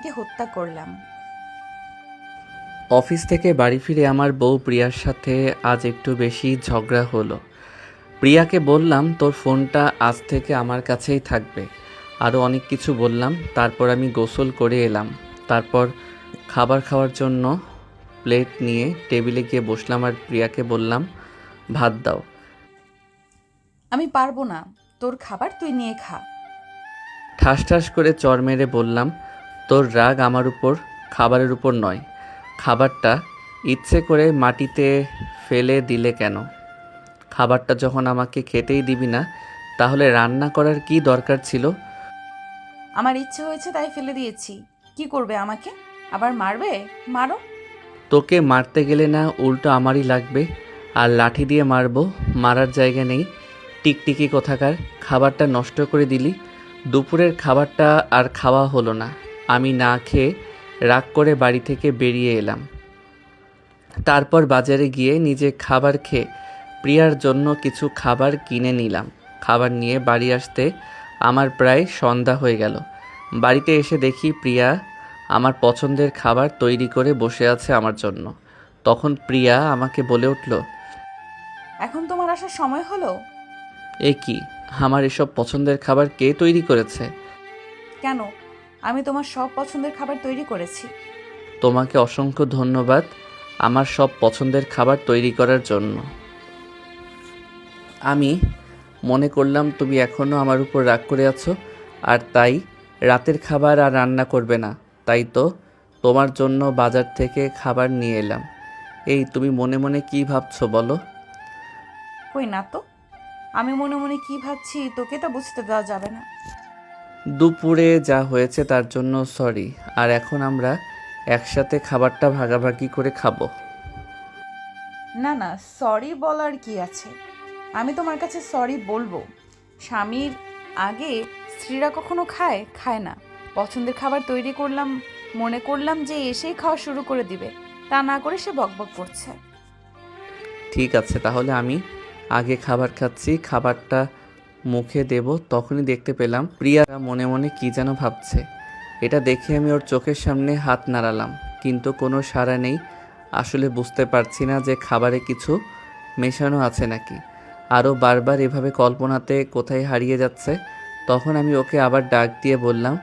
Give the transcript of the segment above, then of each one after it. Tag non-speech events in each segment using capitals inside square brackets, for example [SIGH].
স্বামীকে হত্যা করলাম। অফিস থেকে বাড়ি ফিরে আমার বউ প্রিয়ার সাথে আজ একটু বেশি ঝগড়া হলো। প্রিয়াকে বললাম তোর ফোনটা আজ থেকে আমার কাছেই থাকবে। আরও অনেক কিছু বললাম তারপর আমি গোসল করে এলাম। তারপর খাবার খাওয়ার জন্য প্লেট নিয়ে টেবিলে গিয়ে বসলাম আর প্রিয়াকে বললাম ভাত দাও। আমি পারব না। তোর খাবার তুই নিয়ে খা। ঠাস ঠাস করে চর মেরে বললাম তোর রাগ আমার উপর খাবারের উপর নয়। খাবারটা ইচ্ছে করে মাটিতে ফেলে দিলে কেন? খাবারটা যখন আমাকে খেতেই দিবি না তাহলে রান্না করার কি দরকার ছিল? আমার ইচ্ছে হয়েছে তাই ফেলে দিয়েছি। কি করবে আমাকে? আবার মারবে? মারো। তোকে মারতে গেলে না উল্টো আমারই লাগবে। আর লাঠি দিয়ে মারবো মারার জায়গা নেই। টিকটিকি কোথাকার খাবারটা নষ্ট করে দিলি। দুপুরের খাবারটা আর খাওয়া হলো না। আমি না খেয়ে রাগ করে বাড়ি থেকে বেরিয়ে এলাম। তারপর বাজারে গিয়ে নিজে খাবার খেয়ে প্রিয়ার জন্য কিছু খাবার কিনে নিলাম। খাবার নিয়ে বাড়ি আসতে আমার প্রায় সন্ধ্যা হয়ে গেল। বাড়িতে এসে দেখি প্রিয়া আমার পছন্দের খাবার তৈরি করে বসে আছে আমার জন্য। তখন প্রিয়া আমাকে বলে উঠল এখন তোমার আসার সময় হলো? এ কি? আমার এসব পছন্দের খাবার কে তৈরি করেছে? কেন? আমি তোমার সব পছন্দের খাবার তৈরি করেছি। তোমাকে অসংখ্য ধন্যবাদ আমার সব পছন্দের খাবার তৈরি করার জন্য। আমি মনে করলাম তুমি এখনও আমার উপর রাগ করে আছো আর তাই রাতের খাবার আর রান্না করবে না। তাই তো তোমার জন্য বাজার থেকে খাবার নিয়ে এলাম। এই তুমি মনে মনে কি ভাবছ বলো? কই না তো? আমি মনে মনে কি ভাবছি তোকে তা বুঝতে দেওয়া যাবে না। দুপুরে যা হয়েছে তার জন্য সরি। আর এখন আমরা একসাথে খাবারটা ভাগাভাগি করে খাব। না না সরি বলার কি আছে? আমি তোমার কাছে সরি বলব। স্বামীর আগে স্ত্রীরা কখনো খায়? খায় না। পছন্দের খাবার তৈরি করলাম মনে করলাম যে এসেই খাওয়া শুরু করে দিবে। তা না করে সে বকবক করছে। ঠিক আছে তাহলে আমি আগে খাবার খাচ্ছি খাবারটা মুখে দেব, তখনই দেখতে পেলাম প্রিয়া মনে মনে কি যেন ভাবছে। এটা দেখে আমি ওর চোখের সামনে হাত নাড়ালাম, কিন্তু কোনো সাড়া নেই। আসলে বুঝতে পারছি না যে খাবারে কিছু মেশানো আছে নাকি। আরও বারবার এভাবে কল্পনাতে কোথায় হারিয়ে যাচ্ছে, তখন আমি ওকে আবার ডাক দিয়ে বললাম,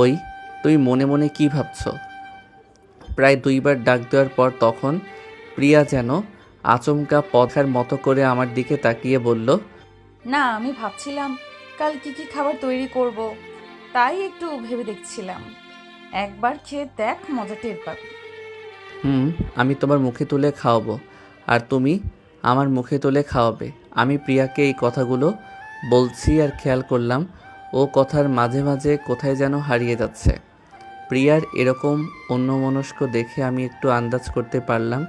ওই, তুই মনে মনে কি ভাবছ? প্রায় দুইবার ডাক দেওয়ার পর তখন প্রিয়া যেন আচমকা পথার মতো করে আমার দিকে তাকিয়ে বলল না, আমি ভাবছিলাম কাল কি কি খাবার তৈরি করব, তাই একটু ভেবে দেখছিলাম। একবার খেয়ে দেখ মজা টের পাবি। হুম, আমি তোমার মুখে তুলে খাওয়াবো, আর তুমি আমার মুখে তুলে খাওয়াবে। আমি প্রিয়াকে এই কথাগুলো বলছি আর খেয়াল করলাম, ও কথার মাঝে মাঝে কোথায় যেন হারিয়ে যাচ্ছে। প্রিয়ার এরকম অন্যমনস্ক দেখে আমি একটু আন্দাজ করতে পারলাম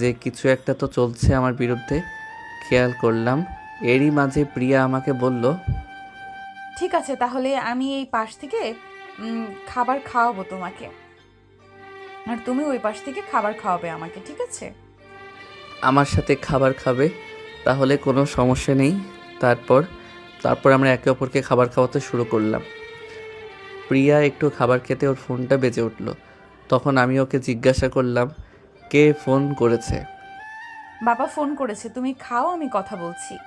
যে কিছু একটা তো চলছে আমার বিরুদ্ধে, খেয়াল করলাম এরই মাঝে প্রিয়া আমাকে বলল ঠিক আছে তাহলে আমি এই পাশ থেকে উম, খাবার খাওয়াবো তোমাকে। আর তুমি ওই পাশ থেকে খাবার খাওয়াবে আমাকে ঠিক আছে? আমার সাথে খাবার খাবে তাহলে কোনো সমস্যা নেই। তারপর তারপর আমরা একে অপরকে খাবার খাওয়াতে শুরু করলাম। প্রিয়া একটু খাবার খেতে ওর ফোনটা বেজে উঠল। তখন আমি ওকে জিজ্ঞাসা করলাম কে ফোন করেছে? বাবা ফোন করেছে তুমি খাও আমি কথা বলছি।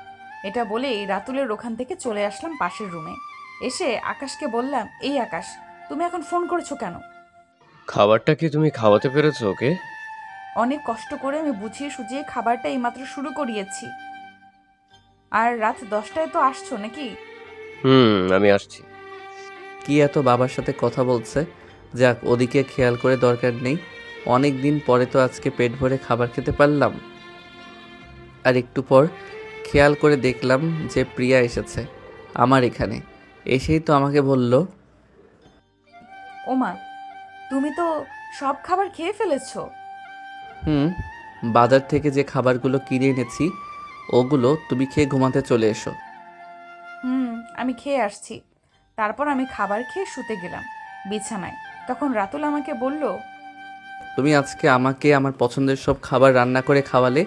এটা বলেই রাতুলের ওখান থেকে চলে আসলাম পাশের রুমে। এসে আকাশকে বললাম এই আকাশ তুমি এখন ফোন করেছ কেন? খাবারটা কি তুমি খাওয়াতে পেরেছ ওকে? অনেক কষ্ট করে আমি বুঝিয়ে সুঝিয়ে খাবারটা এইমাত্র শুরু করিয়েছি। আর রাত দশটায় তো আসছো নাকি? হুম আমি আসছি। কি এত বাবার সাথে কথা বলছে? যাক ওদিকে খেয়াল করে দরকার নেই। অনেক দিন পরে তো আজকে পেট ভরে খাবার খেতে পারলাম। আর একটু পর খেয়াল করে দেখলাম যে প্রিয়া এসেছে আমার এখানে। এসেই তো আমাকে বলল ওমা তুমি তো সব খাবার খেয়ে ফেলেছো। হুম বাজার থেকে যে খাবারগুলো কিনে এনেছি ওগুলো তুমি খেয়ে ঘুমাতে চলে এসো। হুম আমি খেয়ে আসছি। তারপর আমি খাবার খেয়ে শুতে গেলাম বিছানায়। তখন রাতুল আমাকে বলল তুমি আজকে আমাকে আমার পছন্দের সব খাবার রান্না করে খাওয়ালে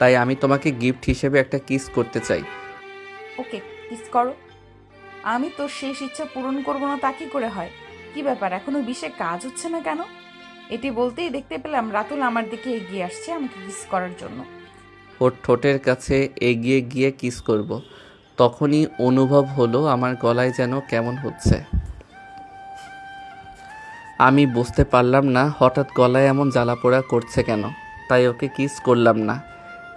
তাই আমি তোমাকে গিফট হিসেবে একটা কিস করতে চাই। ওকে কিস করো। আমি তোর শেষ ইচ্ছা পূরণ করব না তা কি করে হয়? কি ব্যাপার এখনও বিষে কাজ হচ্ছে না কেন? এটি বলতেই দেখতে পেলাম রাতুল আমার দিকে এগিয়ে আসছে আমাকে কিস করার জন্য। ওর ঠোঁটের কাছে এগিয়ে গিয়ে কিস করব। তখনই অনুভব হলো আমার গলায় যেন কেমন হচ্ছে। আমি বুঝতে পারলাম না হঠাৎ গলায় এমন জ্বালা পোড়া করছে কেন তাই ওকে কিস করলাম না।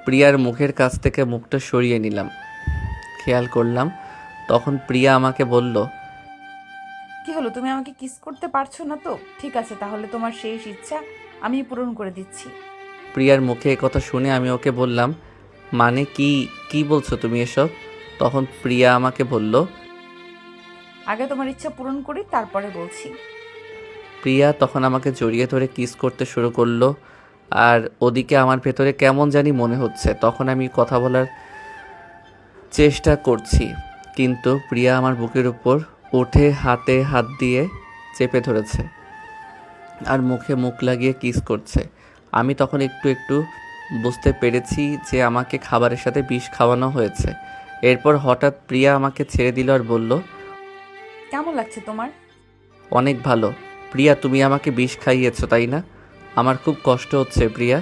প্রিয়ার মুখের কাছ থেকে মুখটা সরিয়ে নিলাম। খেয়াল করলাম তখন প্রিয়া আমাকে বলল কি হলো? তুমি আমাকে কিস করতে পারছ না তো? ঠিক আছে তাহলে তোমার শেষ ইচ্ছা আমি পূরণ করে দিচ্ছি। প্রিয়ার মুখে কথা শুনে আমি ওকে বললাম মানে কি কি বলছো তুমি এসব? তখন প্রিয়া আমাকে বলল আগে তোমার ইচ্ছা পূরণ করি তারপরে বলছি। প্রিয়া তখন আমাকে জড়িয়ে ধরে কিস করতে শুরু করল আর ওদিকে আমার ভেতরে কেমন জানি মনে হচ্ছে তখন আমি কথা বলার চেষ্টা করছি। কিন্তু প্রিয়া আমার বুকের উপর উঠে হাতে হাত দিয়ে চেপে ধরেছে আর মুখে মুখ লাগিয়ে কিস করছে। আমি তখন একটু একটু বুঝতে পেরেছি যে আমাকে খাবারের সাথে বিষ খাওয়ানো হয়েছে। এরপর হঠাৎ প্রিয়া আমাকে ছেড়ে দিল আর বলল কেমন লাগছে তোমার? অনেক ভালো। প্রিয়া তুমি আমাকে বিষ খাইয়েছো তাই না? আমার খুব কষ্ট হচ্ছে প্রিয়া।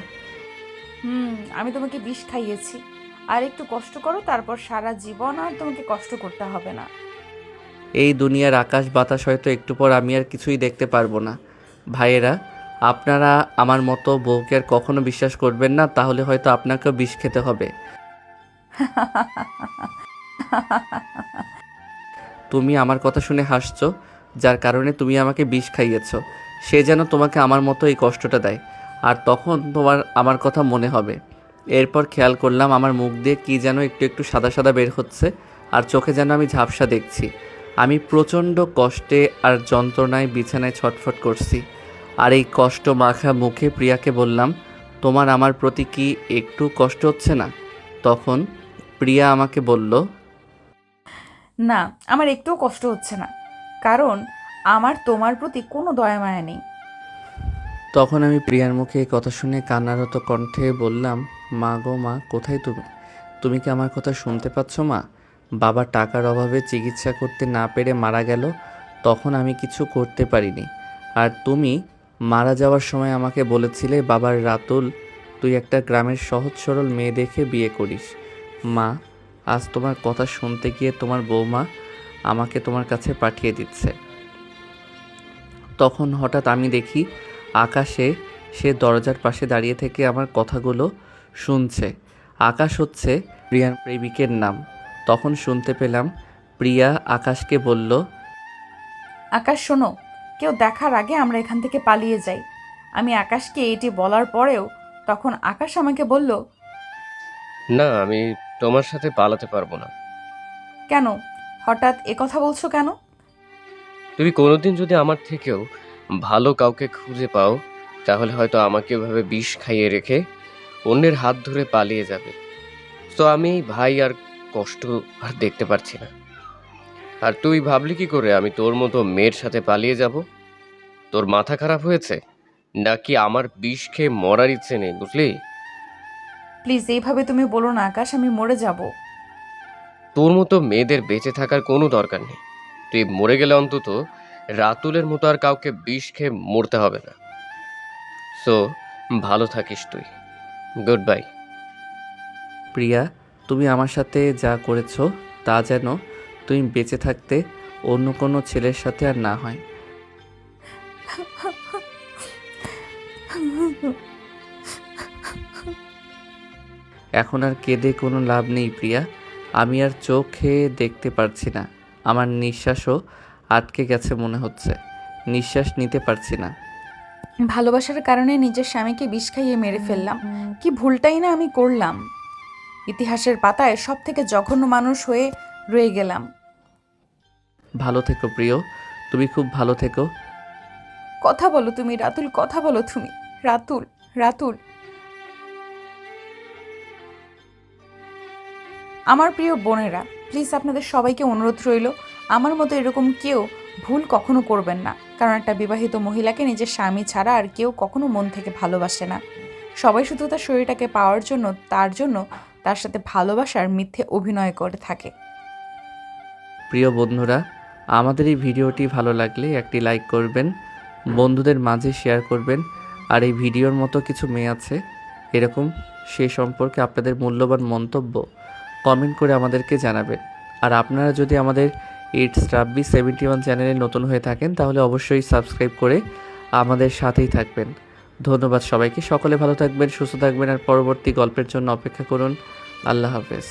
হুম আমি তোমাকে বিষ খাইয়েছি। আর একটু কষ্ট করো তারপর সারা জীবন আর তোমাকে কষ্ট করতে হবে না। এই দুনিয়ার আকাশ বাতাস হয়তো একটু পর আমি আর কিছুই দেখতে পারব না। ভাইয়েরা আপনারা আমার মতো বউকে আর কখনো বিশ্বাস করবেন না তাহলে হয়তো আপনাকেও বিষ খেতে হবে। [LAUGHS] তুমি আমার কথা শুনে হাসছো যার কারণে তুমি আমাকে বিষ খাইয়েছো। সে যেন তোমাকে আমার মতো এই কষ্টটা দেয়। আর তখন তোমার আমার কথা মনে হবে। এরপর খেয়াল করলাম আমার মুখ দিয়ে কী যেন একটু একটু সাদা সাদা বের হচ্ছে আর চোখে যেন আমি ঝাপসা দেখছি। আমি প্রচণ্ড কষ্টে আর যন্ত্রণায় বিছানায় ছটফট করছি। আর এই কষ্ট মাখা মুখে প্রিয়াকে বললাম, তোমার আমার প্রতি কি একটু কষ্ট হচ্ছে না? তখন প্রিয়া আমাকে বলল, না, আমার একটুও কষ্ট হচ্ছে না। কারণ আমার তোমার প্রতি কোনো দয়া মায়া নেই। তখন আমি প্রিয়ার মুখে এই কথা শুনে কান্নারত কণ্ঠে বললাম, মা গো মা, কোথায় তুমি? তুমি কি আমার কথা শুনতে পাচ্ছ মা? বাবা টাকার অভাবে চিকিৎসা করতে না পেরে মারা গেল, তখন আমি কিছু করতে পারিনি। আর তুমি মারা যাওয়ার সময় আমাকে বলেছিলে, বাবার রাতুল, তুই একটা গ্রামের সহজ সরল মেয়ে দেখে বিয়ে করিস। মা, আজ তোমার কথা শুনতে গিয়ে তোমার বৌমা আমাকে তোমার কাছে পাঠিয়ে দিচ্ছে। তখন হঠাৎ আমি দেখি আকাশে সে দরজার পাশে দাঁড়িয়ে থেকে আমার কথাগুলো শুনছে। আকাশ হচ্ছে প্রিয়ার প্রেমিকের নাম। তখন শুনতে পেলাম প্রিয়া আকাশকে বলল আকাশ শোনো কেউ দেখার আগে আমরা এখান থেকে পালিয়ে যাই। আমি আকাশকে এটি বলার পরেও তখন আকাশ আমাকে বলল না আমি তোমার সাথে পালাতে পারব না। কেন? হঠাৎ এ কথা বলছো কেন? তুমি কোনোদিন যদি আমার থেকেও ভালো কাউকে খুঁজে পাও তাহলে হয়তো আমাকে ওভাবে বিষ খাইয়ে রেখে অন্যের হাত ধরে পালিয়ে যাবে। তো আমি এই ভাই আর কষ্ট আর দেখতে পারছি না। আর তুই ভাবলি কি করে আমি তোর মতো মেয়ের সাথে পালিয়ে যাব? তোর মাথা খারাপ হয়েছে? নাকি আমার বিষ খেয়ে মরার ইচ্ছে নেই বুঝলি? প্লিজ এইভাবে তুমি বলো না আকাশ আমি মরে যাব। তোর মতো মেয়েদের বেঁচে থাকার কোনো দরকার নেই। তুই মরে গেলে অন্তত রাতুলের মতো আর কাউকে বিষ খেয়ে মরতে হবে না। সো ভালো থাকিস তুই। গুড বাই প্রিয়া, তুমি আমার সাথে যা করেছ তা যেন তুমি বেঁচে থাকতে অন্য কোনো ছেলের সাথে আর না হয়। এখন আর কেঁদে কোনো লাভ নেই প্রিয়া। আমি আর চোখে দেখতে পারছি না। আমার নিঃশ্বাসও আটকে গেছে মনে হচ্ছে। নিঃশ্বাস নিতে পারছি না। ভালোবাসার কারণে নিজের স্বামীকে বিষ খাইয়ে মেরে ফেললাম। কি ভুলটাই না আমি করলাম। ইতিহাসের পাতায় সব থেকে জঘন্য মানুষ হয়ে রয়ে গেলাম। ভালো থেকো প্রিয়। তুমি খুব ভালো থেকো। কথা বলো তুমি রাতুল কথা বলো তুমি। রাতুল রাতুল। আমার প্রিয় বোনেরা প্লিজ আপনাদের সবাইকে অনুরোধ রইল, আমার মতো এরকম কেউ ভুল কখনো করবেন না। কারণ একটা বিবাহিত মহিলাকে নিজের স্বামী ছাড়া আর কেউ কখনো মন থেকে ভালোবাসে না। সবাই শুধু তার শরীরটাকে পাওয়ার জন্য, তার জন্য তার সাথে ভালোবাসার মিথ্যে অভিনয় করে থাকে। প্রিয় বন্ধুরা, আমাদের এই ভিডিওটি ভালো লাগলে একটি লাইক করবেন, বন্ধুদের মাঝে শেয়ার করবেন, আর এই ভিডিওর মতো কিছু মেয়ে আছে, এরকম সে সম্পর্কে আপনাদের মূল্যবান মন্তব্য কমেন্ট করে আমাদেরকে জানাবেন। আর আপনারা যদি আমাদের ইটস রাব্বি সেভেন্টি ওয়ান চ্যানেলে নতুন হয়ে থাকেন, তাহলে অবশ্যই সাবস্ক্রাইব করে আমাদের সাথেই থাকবেন। ধন্যবাদ সবাইকে। সকলে ভালো থাকবেন, সুস্থ থাকবেন, আর পরবর্তী গল্পের জন্য অপেক্ষা করুন। আল্লাহ হাফেজ।